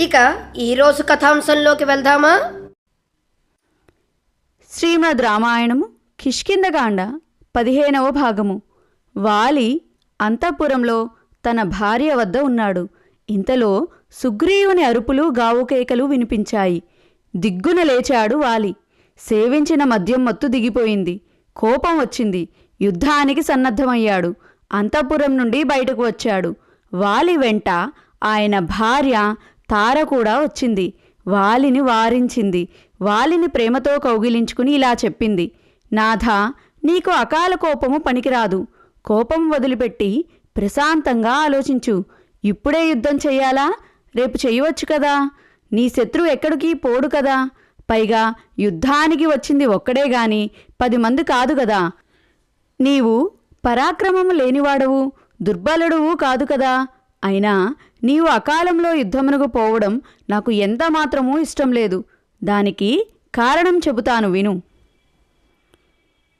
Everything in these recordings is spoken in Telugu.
ఇక ఈరోజు కథాంశంలోకి వెళ్దామా? శ్రీమద్ రామాయణము కిష్కిందకాండ పదిహేనవ భాగము. వాలి అంతఃపురంలో తన భార్య వద్ద ఉన్నాడు. ఇంతలో సుగ్రీవుని అరుపులు గావుకేకలు వినిపించాయి. దిగ్గున లేచాడు వాలి. సేవించిన మద్యం మత్తు దిగిపోయింది. కోపం వచ్చింది. యుద్ధానికి సన్నద్ధమయ్యాడు. అంతఃపురం నుండి బయటకు వచ్చాడు. వాలి వెంట ఆయన భార్య తార కూడా వచ్చింది. వాలిని వారించింది. వాలిని ప్రేమతో కౌగిలించుకుని ఇలా చెప్పింది. నాథ నీకు అకాల కోపము పనికిరాదు. కోపం వదిలిపెట్టి ప్రశాంతంగా ఆలోచించు. ఇప్పుడే యుద్ధం చెయ్యాలా రేపు చేయవచ్చు కదా? నీ శత్రువు ఎక్కడికి? పోడు కదా? పైగా యుద్ధానికి వచ్చింది ఒక్కడే గాని పది మంది కాదు కదా? నీవు పరాక్రమము లేనివాడవు. దుర్బలుడువు కాదు కదా? అయినా నీవు అకాలంలో యుద్ధమునకు పోవడం నాకు ఎంత మాత్రమూ ఇష్టం లేదు. దానికి కారణం చెబుతాను విను.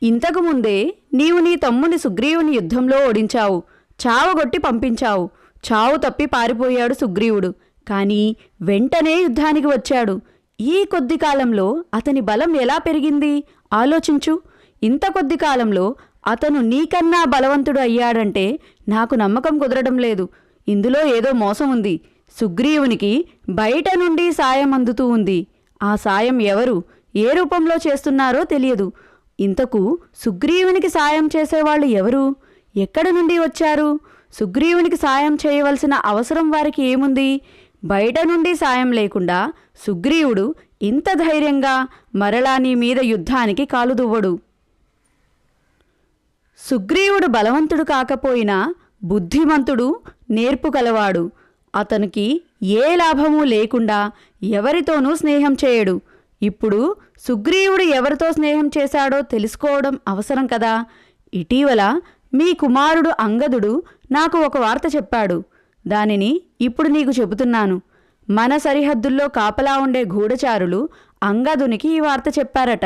ఇంతకుముందే నీవు నీ తమ్ముని సుగ్రీవుని యుద్ధంలో ఓడించావు. చావగొట్టి పంపించావు. చావు తప్పి పారిపోయాడు సుగ్రీవుడు. కానీ వెంటనే యుద్ధానికి వచ్చాడు. ఈ కొద్ది కాలంలో అతని బలం ఎలా పెరిగింది? ఆలోచించు. ఇంత కొద్ది కాలంలో అతను నీకన్నా బలవంతుడు అయ్యాడంటే నాకు నమ్మకం కుదరడం లేదు. ఇందులో ఏదో మోసం ఉంది. సుగ్రీవునికి బయట నుండి సాయం అందుతూ ఉంది. ఆ సాయం ఎవరు? ఏ రూపంలో చేస్తున్నారో తెలియదు. ఇంతకు సుగ్రీవునికి సాయం చేసేవాళ్ళు ఎవరు? ఎక్కడి నుండి వచ్చారు? సుగ్రీవునికి సాయం చేయవలసిన అవసరం వారికి ఏముంది? బయట నుండి సాయం లేకుండా సుగ్రీవుడు ఇంత ధైర్యంగా మరలా నీ మీద యుద్ధానికి కాలుదువ్వడు సుగ్రీవుడు బలవంతుడు కాకపోయినా బుద్ధిమంతుడు నేర్పు కలవాడు అతనికి ఏ లాభము లేకుండా ఎవరితోనూ స్నేహం చేయడు. ఇప్పుడు సుగ్రీవుడు ఎవరితో స్నేహం చేశాడో తెలుసుకోవడం అవసరం కదా? ఇటీవల మీ కుమారుడు అంగదుడు నాకు ఒక వార్త చెప్పాడు. దానిని ఇప్పుడు నీకు చెబుతున్నాను. మన సరిహద్దుల్లో కాపలా ఉండే గూఢచారులు అంగదునికి ఈ వార్త చెప్పారట.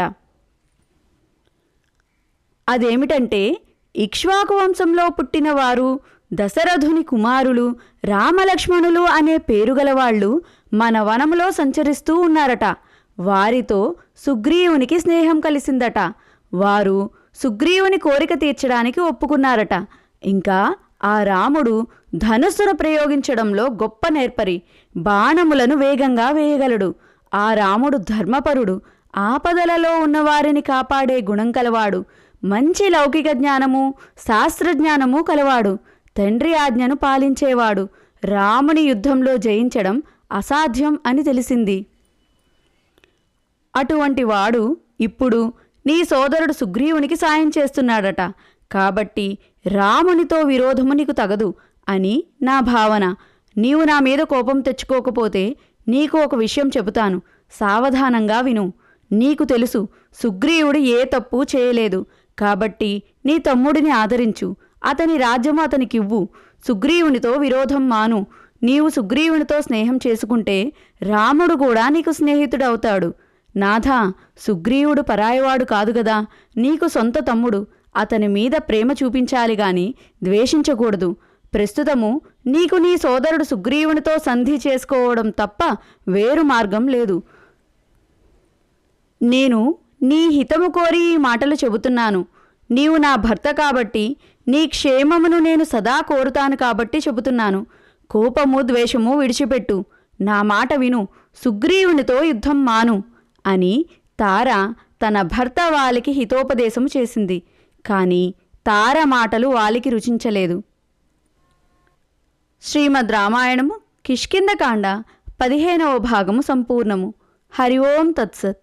అదేమిటంటే ఇక్ష్వాకు వంశంలో పుట్టిన వారు దశరథుని కుమారులు రామలక్ష్మణులు అనే పేరుగలవాళ్ళు మన వనములో సంచరిస్తూ ఉన్నారట. వారితో సుగ్రీవునికి స్నేహం కలిసిందట. వారు సుగ్రీవుని కోరిక తీర్చడానికి ఒప్పుకున్నారట. ఇంకా ఆ రాముడు ధనుస్సును ప్రయోగించడంలో గొప్ప నేర్పరి బాణములను వేగంగా వేయగలడు. ఆ రాముడు ధర్మపరుడు ఆపదలలో ఉన్నవారిని కాపాడే గుణం కలవాడు. మంచి లౌకిక జ్ఞానము శాస్త్రజ్ఞానము కలవాడు. తండ్రి ఆజ్ఞను పాలించేవాడు. రాముని యుద్ధంలో జయించడం అసాధ్యం అని తెలిసింది. అటువంటి వాడు ఇప్పుడు నీ సోదరుడు సుగ్రీవునికి సాయం చేస్తున్నాడట. కాబట్టి రామునితో విరోధము నీకు తగదు అని నా భావన. నీవు నా మీద కోపం తెచ్చుకోకపోతే నీకు ఒక విషయం చెబుతాను. సావధానంగా విను. నీకు తెలుసు సుగ్రీవుడు ఏ తప్పు చేయలేదు. కాబట్టి నీ తమ్ముడిని ఆదరించు. అతని రాజ్యము అతనికివ్వు. సుగ్రీవునితో విరోధం మాను. నీవు సుగ్రీవునితో స్నేహం చేసుకుంటే రాముడు కూడా నీకు స్నేహితుడవుతాడు. నాథా సుగ్రీవుడు పరాయవాడు కాదు గదా. నీకు సొంత తమ్ముడు. అతని మీద ప్రేమ చూపించాలి గాని ద్వేషించకూడదు. ప్రస్తుతము నీకు నీ సోదరుడు సుగ్రీవునితో సంధి చేసుకోవడం తప్ప వేరు మార్గం లేదు. నేను నీ హితము కోరి ఈ మాటలు చెబుతున్నాను. నీవు నా భర్త కాబట్టి నీ క్షేమమును నేను సదా కోరుతాను కాబట్టి చెబుతున్నాను. కోపము ద్వేషము విడిచిపెట్టు. నా మాట విను. సుగ్రీవునితో యుద్ధం మాను అని తార తన భర్త వాలికి హితోపదేశం చేసింది. కానీ తార మాటలు వాలికి రుచించలేదు. శ్రీమద్ రామాయణము కిష్కిందకాండ పదిహేనవ భాగము సంపూర్ణము. హరి ఓం తత్సత్.